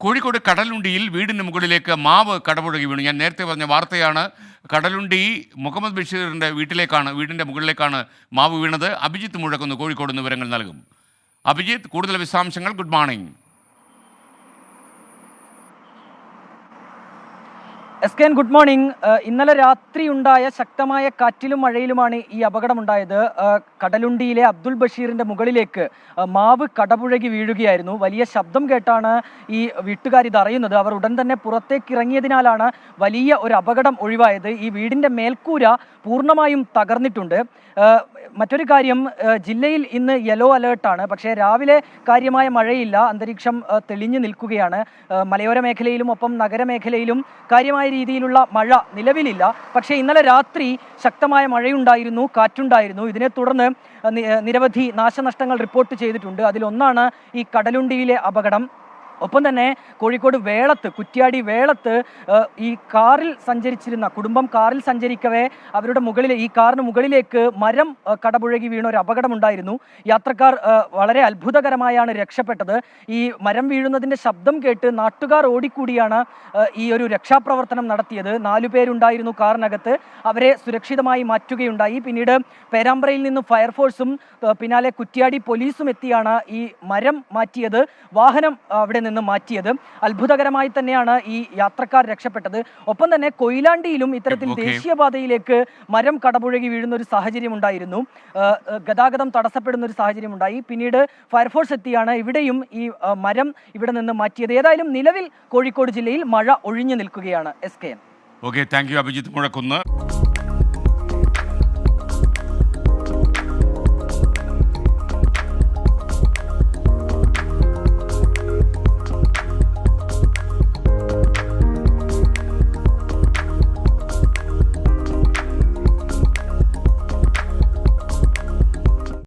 കോഴിക്കോട് കടലുണ്ടിയിൽ വീടിന് മുകളിലേക്ക് മാവ് കടപുഴകി വീണു. ഞാൻ നേരത്തെ പറഞ്ഞ വാർത്തയാണ് കടലുണ്ടി മുഹമ്മദ് ബഷീറിന്റെ വീട്ടിലേക്കാണ് വീടിന്റെ മുകളിലേക്കാണ് മാവ് വീണത്. അഭിജിത്ത് മുഴക്കുന്നു കോഴിക്കോട് വിവരങ്ങൾ നൽകും. അഭിജിത്ത് കൂടുതൽ വിശദാംശങ്ങൾ good morning. S K N good morning ഇന്നലെ രാത്രി ഉണ്ടായ ശക്തമായ കാറ്റിലും മഴയിലുമാണ് ഈ അപകടമുണ്ടായത്. കടലുണ്ടിയിലെ അബ്ദുൾ ബഷീറിന്റെ മുകളിലേക്ക് മാവ് കടപുഴകി വീഴുകയായിരുന്നു. വലിയ ശബ്ദം കേട്ടാണ് ഈ വീട്ടുകാർ ഇത് അറിയുന്നത്. അവർ ഉടൻ തന്നെ പുറത്തേക്ക് ഇറങ്ങിയതിനാലാണ് വലിയ ഒരു അപകടം ഒഴിവായത്. ഈ വീടിന്റെ മേൽക്കൂര പൂർണമായും തകർന്നിട്ടുണ്ട്. മറ്റൊരു കാര്യം ജില്ലയിൽ ഇന്ന് യെല്ലോ അലേർട്ടാണ്. പക്ഷേ രാവിലെ കാര്യമായ മഴയില്ല. അന്തരീക്ഷം തെളിഞ്ഞു നിൽക്കുകയാണ്. മലയോര മേഖലയിലും ഒപ്പം നഗരമേഖലയിലും കാര്യമായ രീതിയിലുള്ള മഴ നിലവിലില്ല. പക്ഷേ ഇന്നലെ രാത്രി ശക്തമായ മഴയുണ്ടായിരുന്നു കാറ്റുണ്ടായിരുന്നു. ഇതിനെ തുടർന്ന് നിരവധി നാശനഷ്ടങ്ങൾ റിപ്പോർട്ട് ചെയ്തിട്ടുണ്ട്. അതിലൊന്നാണ് ഈ കടലുണ്ടിയിലെ അപകടം. ഒപ്പം തന്നെ കോഴിക്കോട് വേളത്ത് കുറ്റ്യാടി വേളത്ത് ഈ കാറിൽ സഞ്ചരിച്ചിരുന്ന കുടുംബം കാറിൽ സഞ്ചരിക്കവേ അവരുടെ മുകളിൽ ഈ കാറിന് മുകളിലേക്ക് മരം കടപുഴകി വീണ ഒരു അപകടമുണ്ടായിരുന്നു. യാത്രക്കാർ വളരെ അത്ഭുതകരമായാണ് രക്ഷപ്പെട്ടത്. ഈ മരം വീഴുന്നതിന്റെ ശബ്ദം കേട്ട് നാട്ടുകാർ ഓടിക്കൂടിയാണ് ഈ ഒരു രക്ഷാപ്രവർത്തനം നടത്തിയത്. നാലു പേരുണ്ടായിരുന്നു കാറിനകത്ത്. അവരെ സുരക്ഷിതമായി മാറ്റുകയുണ്ടായി. പിന്നീട് പേരാമ്പ്രയിൽ നിന്ന് ഫയർഫോഴ്സും പിന്നാലെ കുറ്റ്യാടി പോലീസും എത്തിയാണ് ഈ മരം മാറ്റിയത്. വാഹനം അവിടെ നിന്ന് മാറ്റിയത്. അത്ഭുതകരമായി തന്നെയാണ് ഈ യാത്രക്കാർ രക്ഷപ്പെട്ടത്. ഒപ്പം തന്നെ കൊയിലാണ്ടിയിലും ഇത്തരത്തിൽ ദേശീയപാതയിലേക്ക് മരം കടപുഴകി വീഴുന്ന ഒരു സാഹചര്യം ഉണ്ടായിരുന്നു ഗതാഗതം തടസ്സപ്പെടുന്ന ഒരു സാഹചര്യം ഉണ്ടായി പിന്നീട് ഫയർഫോഴ്സ് എത്തിയാണ്. ഇവിടെയും ഈ മരം ഇവിടെ നിന്ന് മാറ്റിയത്. ഏതായാലും നിലവിൽ കോഴിക്കോട് ജില്ലയിൽ മഴ ഒഴിഞ്ഞു നിൽക്കുകയാണ്. S K N okay thank you Abhijith Muzhakkunnu.